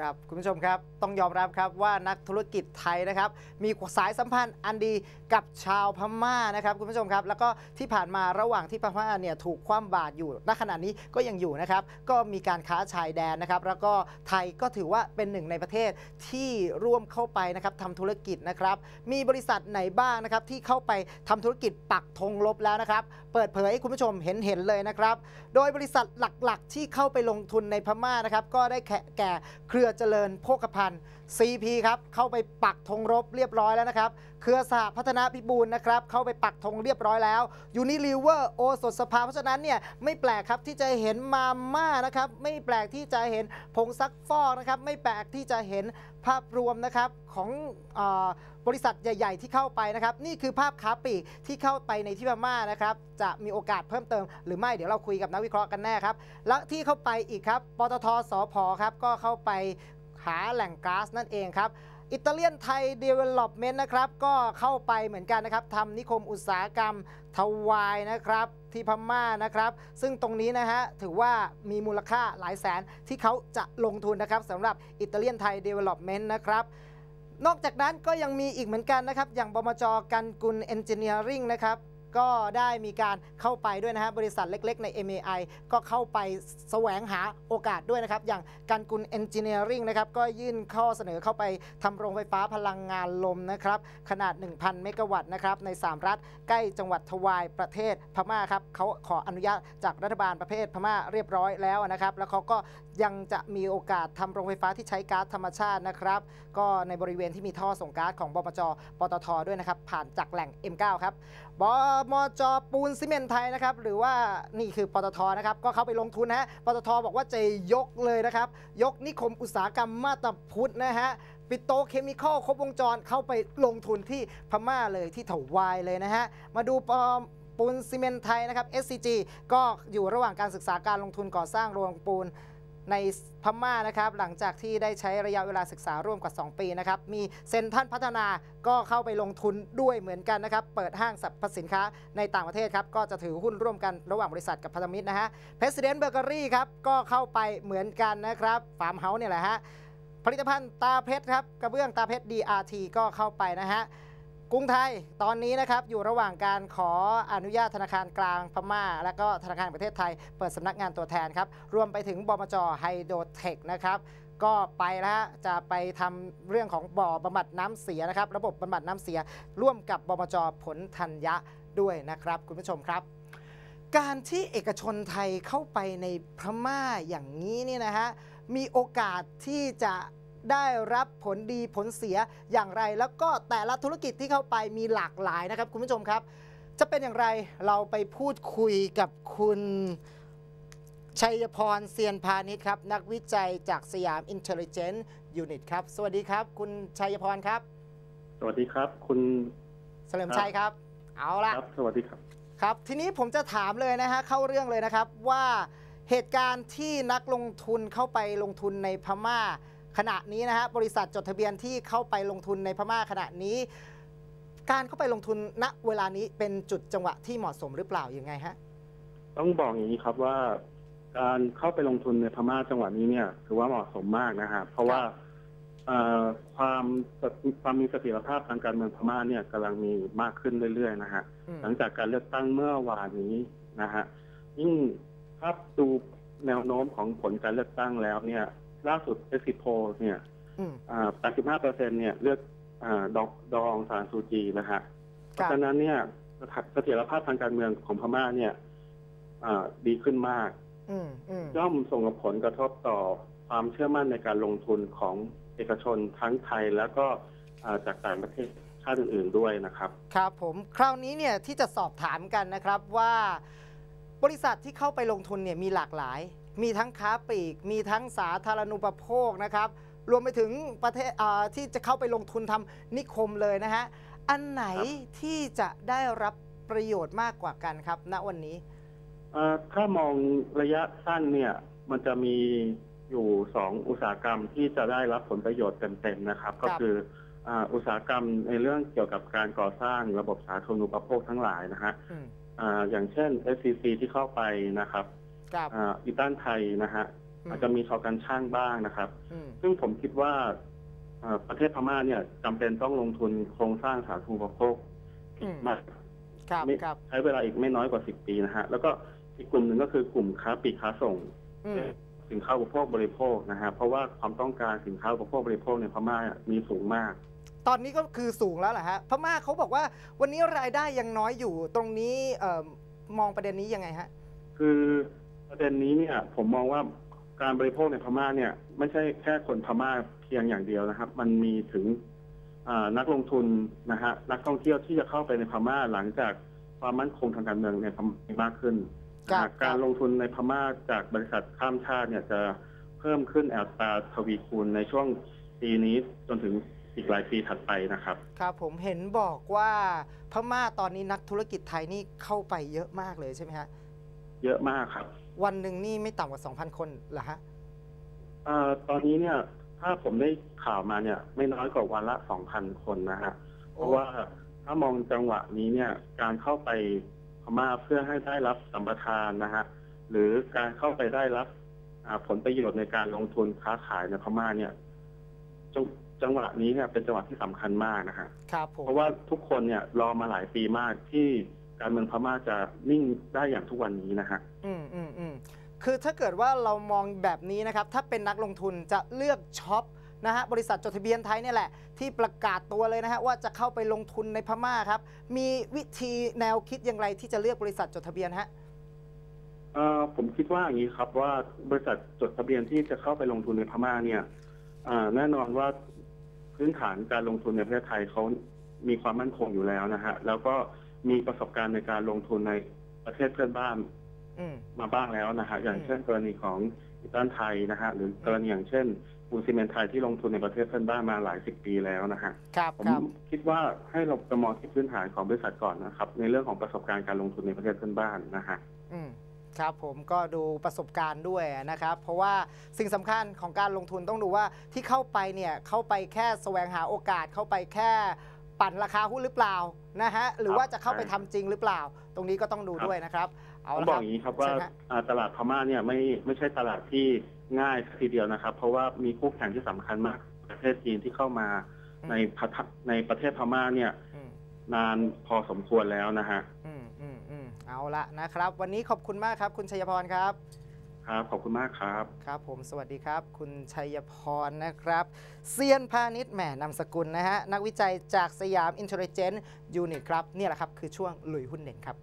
ครับคุณผู้ชมครับต้องยอมรับครับว่านักธุรกิจไทยนะครับ มีสายสัมพันธ์อันดีกับชาวพม่านะครับ คุณผู้ชมครับ แล้วก็ที่ผ่านมาระหว่างที่พม่าเนี่ยถูกคว่ำบาตรอยู่ณขณะนี้ก็ยังอยู่นะครับ ก็มีการค้าชายแดนนะครับ แล้วก็ไทยก็ถือว่าเป็นหนึ่งในประเทศที่ร่วมเข้าไปนะครับทำธุรกิจนะครับ มีบริษัทไหนบ้างนะครับที่เข้าไปทำธุรกิจปักธงลบแล้วนะครับเปิดเผยให้คุณผู้ชมเห็นเห็นเลยนะครับ โดยบริษัทหลักๆ ที่เข้าไปลงทุนในพม่านะครับ ก็ได้แก่เครือเจริญโภคภัณฑ์ CP ครับ เข้าไปปักธงรบเรียบร้อยแล้วนะครับ เครือสหพัฒนาพิบูลนะครับ เข้าไปปักธงเรียบร้อยแล้วยูนิลิเวอร์โอสถสภา เพราะฉะนั้นเนี่ยไม่แปลกครับที่จะเห็นมาม่านะครับ ไม่แปลกที่จะเห็นผงซักฟอกนะครับ ไม่แปลกที่จะเห็นภาพรวมนะครับของบริษัทใหญ่ ๆ ที่เข้าไปนะครับ นี่คือภาพค้าปลีกที่เข้าไปในที่พม่านะครับ จะมีโอกาสเพิ่มเติม หรือไม่เดี๋ยวเราคุยกับนักวิเคราะห์กันแน่ครับ และที่เข้าไปอีกครับปตทสพครับก็เข้าไปหาแหล่งก๊าซนั่นเองครับอิตาเลียนไทยเดเวล็อปเมนต์นะครับ ก็เข้าไปเหมือนกันนะครับทำนิคมอุตสาหกรรมทวายนะครับ ที่พม่านะครับ ซึ่งตรงนี้นะฮะ ถือว่ามีมูลค่าหลายแสนที่เขาจะลงทุนนะครับสำหรับอิตาเลียนไทยเดเวล็อปเมนต์นะครับ นอกจากนั้นก็ยังมีอีกเหมือนกันนะครับ อย่างบมจกันกุลเอนจิเนียริงนะครับ ก็ได้มีการเข้าไปด้วยนะฮะบริษัทเล็กๆ ใน MAI ก็เข้าไปแสวงหาโอกาสด้วยนะครับ อย่างกันกุลเอนจิเนียริงนะครับก็ยื่นข้อเสนอเข้าไปทำโรงไฟฟ้าพลังงานลมนะครับ ขนาด 1,000 เมกะวัตต์นะครับใน 3 รัฐ ใกล้จังหวัดทวายประเทศพม่าครับเขาขออนุญาตจากรัฐบาลประเทศพม่าเรียบร้อยแล้วนะครับ แล้วเขาก็ยังจะมีโอกาสทำโรงไฟฟ้าที่ใช้ก๊าซธรรมชาตินะครับ ก็ในบริเวณที่มีท่อส่งก๊าซของบมจปตทด้วยนะครับผ่านจากแหล่ง M9 ครับบอมจปูนซีเมนไทยนะครับหรือว่านี่คือปตทนะครับก็เข้าไปลงทุนนะฮะปตทบอกว่าจะยกเลยนะครับ ยกนิคมอุตสาหกรรมมาตาพุทธนะฮะปิโตเคมีคอลครบวงจรเข้าไปลงทุนที่พม่าเลยที่ถวายเลยนะฮะมาดูปูนซีเมนไทยนะครับ SCG ก็อยู่ระหว่างการศึกษาการลงทุนก่อสร้างโรงปูน ในพม่านะครับหลังจากที่ได้ใช้ระยะเวลาศึกษาร่วมกว่า 2 ปีนะครับมีเซ็นทรัลพัฒนาก็เข้าไปลงทุนด้วยเหมือนกันนะครับเปิดห้างสรรพสินค้าในต่างประเทศครับก็จะถือหุ้นร่วมกันระหว่างบริษัทกับพันธมิตรนะฮะเพสเดนเบเกอรี่ครับก็เข้าไปเหมือนกันนะครับฟาร์มเฮาส์เนี่ยแหละฮะผลิตภัณฑ์ตาเพชรครับกระเบื้องตาเพชร DRT ก็เข้าไปนะฮะ กรุงไทยตอนนี้นะครับอยู่ระหว่างการขออนุญาตธนาคารกลางพม่า และก็ธนาคารประเทศไทย เปิดสำนักงานตัวแทนครับ รวมไปถึงบมจไฮโดรเทคนะครับก็ไปแล้วฮะจะไปทำเรื่องของบ่อบำบัดน้ำเสียนะครับ ระบบบำบัดน้ำเสีย ร่วมกับบมจผลธัญญะด้วยนะครับ คุณผู้ชมครับ การที่เอกชนไทยเข้าไปในพม่าอย่างนี้เนี่ยนะฮะมีโอกาสที่จะ ได้รับผลดีผลเสียอย่างไร แล้วก็แต่ละธุรกิจที่เข้าไปมีหลากหลายนะครับ คุณผู้ชมครับ จะเป็นอย่างไรเราไปพูดคุยกับคุณชัยพรเซียนพาณิชย์ครับ นักวิจัยจากสยาม Intelligence Unit ครับ สวัสดีครับ คุณชัยพรครับ สวัสดีครับ คุณเฉลิมชัยครับ เอาละครับ สวัสดีครับ ครับ ทีนี้ผมจะถามเลยนะฮะเข้าเรื่องเลยนะครับว่าเหตุการณ์ที่นักลงทุนเข้าไปลงทุนในพม่า ขณะนี้นะฮะบริษัทจดทะเบียนที่เข้าไปลงทุนในพม่าขณะนี้ การเข้าไปลงทุนณเวลานี้เป็นจุดจังหวะที่เหมาะสมหรือเปล่ายังไงฮะต้องบอกอย่างนี้ครับว่า การเข้าไปลงทุนในพม่าจังหวะนี้เนี่ยถือว่าเหมาะสมมากนะฮะเพราะว่าเอ่อความความมีเสถียรภาพทางการเมืองพม่าเนี่ยกำลังมีมากขึ้นเรื่อยๆนะฮะอืมหลังจากการเลือกตั้งเมื่อวานนี้นะฮะยิ่งถ้าดูแนวโน้มของผลการเลือกตั้งแล้วเนี่ย ล่าสุดเอสิโพเนี่ยอืมอ่า85เปอร์เซ็นเนี่ยเลือกอ่าดอกดองซานซูจีนะฮะเพครัราะบฉะนั้นเนี่ยเสถียรภาพทางการเมืองของพม่าเนี่ยอ่าดีขึ้นมากอืมอืมย่อมส่งผลกระทบต่อความเชื่อมั่นในการลงทุนของเอกชนทั้งไทยแล้วก็อ่าจากต่างประเทศชาติอื่น ๆ ด้วยนะครับ ครับผมคราวนี้เนี่ยที่จะสอบถามกันนะครับว่า บริษัทที่เข้าไปลงทุนเนี่ยมีหลากหลาย มีทั้งค้าปลีก มีทั้งสาธารณูปโภคนะครับ รวมไปถึงประเทศอ่าที่จะเข้าไปลงทุนทำนิคมเลยนะฮะ อันไหนครับที่จะได้รับประโยชน์มากกว่ากันครับ ณวันนี้เอ่อถ้ามองระยะสั้นเนี่ย มันจะมีอยู่สองอุตสาหกรรมที่จะได้รับผลประโยชน์เต็มๆนะครับ ก็คืออ่าอุตสาหกรรมในเรื่องเกี่ยวกับการก่อสร้างระบบสาธารณูปโภคทั้งหลายนะฮะอืมอ่าอย่างเช่น SCC ที่เข้าไปนะครับ ครับ อ่าอีตันไทยนะฮะอืม อาจจะมีชาวการช่างบ้างนะครับ อืม ซึ่งผมคิดว่าเอ่อประเทศพม่าเนี่ยจำเป็นต้องลงทุนโครงสร้างสาธารณูปโภคอืม มาก ครับไม่ ครับใช้เวลาอีกไม่น้อยกว่าสิบปีนะฮะ แล้วก็อีกกลุ่มหนึ่งก็คือกลุ่มค้าปลีกค้าส่ง อืมสินค้าอุปโภคบริโภคนะฮะ เพราะว่าความต้องการสินค้าอุปโภคบริโภคในพม่ามีสูงมาก ตอนนี้ก็คือสูงแล้วแหละฮะพม่าเขาบอกว่าวันนี้รายได้ยังน้อยอยู่ตรงนี้เอ่อมองประเด็นนี้ยังไงฮะ คือ ประเด็นนี้เนี่ยผมมองว่าการบริโภคในพม่าเนี่ย ไม่ใช่แค่คนพม่าเพียงอย่างเดียวนะครับ มันมีถึงอ่านักลงทุนนะฮะนักท่องเที่ยวที่จะเข้าไปในพม่าหลังจากความมั่นคงทางการเมืองในพม่ามากขึ้นนะครัฮะบการลงทุนในพม่าจากบริษัทข้ามชาติเนี่ยจะเพิ่มขึ้นอัตราทวีคูณในช่วงปีนี้จนถึงอีกหลายปีถัดไปนะครับ ครับผมเห็นบอกว่าพม่าตอนนี้นักธุรกิจไทยนี่เข้าไปเยอะมากเลยใช่ไหมฮะเยอะมากครับ วันหนึ่งนี่ไม่ต่ำกว่า2,000คนเหรอฮะเอ่อตอนนี้เนี่ย ถ้าผมได้ข่าวมาเนี่ย ไม่น้อยกว่าวันละสองพันคนนะฮะเพราะว่าถ้ามองจังหวะนี้เนี่ย การเข้าไปพม่าเพื่อให้ได้รับสัมปทานนะฮะหรือการเข้าไปได้รับอ่าผลประโยชน์ในการลงทุนค้าขายในพม่าเนี่ยจงจังหวะนี้เนี่ยเป็นจังหวะที่สำคัญมากนะฮะครับผมเพราะว่าทุกคนเนี่ยรอมาหลายปีมากที่ การเมืองพม่าจะนิ่งได้อย่างทุกวันนี้นะฮะอืมอืมอืมคือถ้าเกิดว่าเรามองแบบนี้นะครับ ถ้าเป็นนักลงทุนจะเลือกช็อปนะฮะบริษัทจดทะเบียนไทยเนี่ยแหละ ที่ประกาศตัวเลยนะฮะว่าจะเข้าไปลงทุนในพม่าครับ มีวิธีแนวคิดอย่างไรที่จะเลือกบริษัทจดทะเบียนฮะเอ่อผมคิดว่าอย่างนี้ครับว่าบริษัทจดทะเบียนที่จะเข้าไปลงทุนในพม่าเนี่ยอ่าแน่นอนว่าพื้นฐานการลงทุนในประเทศไทยเขามีความมั่นคงอยู่แล้วนะฮะแล้วก็ มีประสบการณ์ในการลงทุนในประเทศเพื่อนบ้านอืมมาบ้างแล้วนะฮะอย่างเช่นกรณีของอิตาลีไทยนะฮะหรือกรณีอย่างเช่นปูนซีเมนต์ไทยที่ลงทุนในประเทศเพื่อนบ้านมาหลายสิบปีแล้วนะฮะครับผมครับคิดว่าให้เราไปมองที่พื้นฐานของบริษัทก่อนนะครับ ในเรื่องของประสบการณ์การลงทุนในประเทศเพื่อนบ้านนะฮะอืมครับผมก็ดูประสบการณ์ด้วยนะครับ เพราะว่าสิ่งสำคัญของการลงทุนต้องดูว่าที่เข้าไปเนี่ยเข้าไปแค่แสวงหาโอกาสเข้าไปแค่ ปั่นราคาหุ้นหรือเปล่านะฮะหรือว่าจะเข้าไปทำจริงหรือเปล่า ตรงนี้ก็ต้องดูครับด้วยนะครับเอาผมละบคอกรับอย่างนี้ครับว่าเชิญฮะอ่าตลาดพม่าเนี่ยไม่ไม่ใช่ตลาดที่ง่ายทีเดียวนะครับ เพราะว่ามีคู่แข่งที่สำคัญมาก ประเทศจีนที่เข้ามาในพัทในประเทศพม่าเนี่ยอืมนานพอสมควรแล้วนะฮะ อืมอืมอืมเอาละนะครับ วันนี้ขอบคุณมากครับ คุณชัยพรครับ ครับขอบคุณมากครับ ครับ ผมสวัสดีครับ คุณชัยพรนะครับเซียนพาณิชย์แหมนามสกุลนะฮะนักวิจัยจากสยามอินเทลเจนต์ยูนิตครับ นี่แหละครับ คือช่วงลุยหุ้นเด่นครับ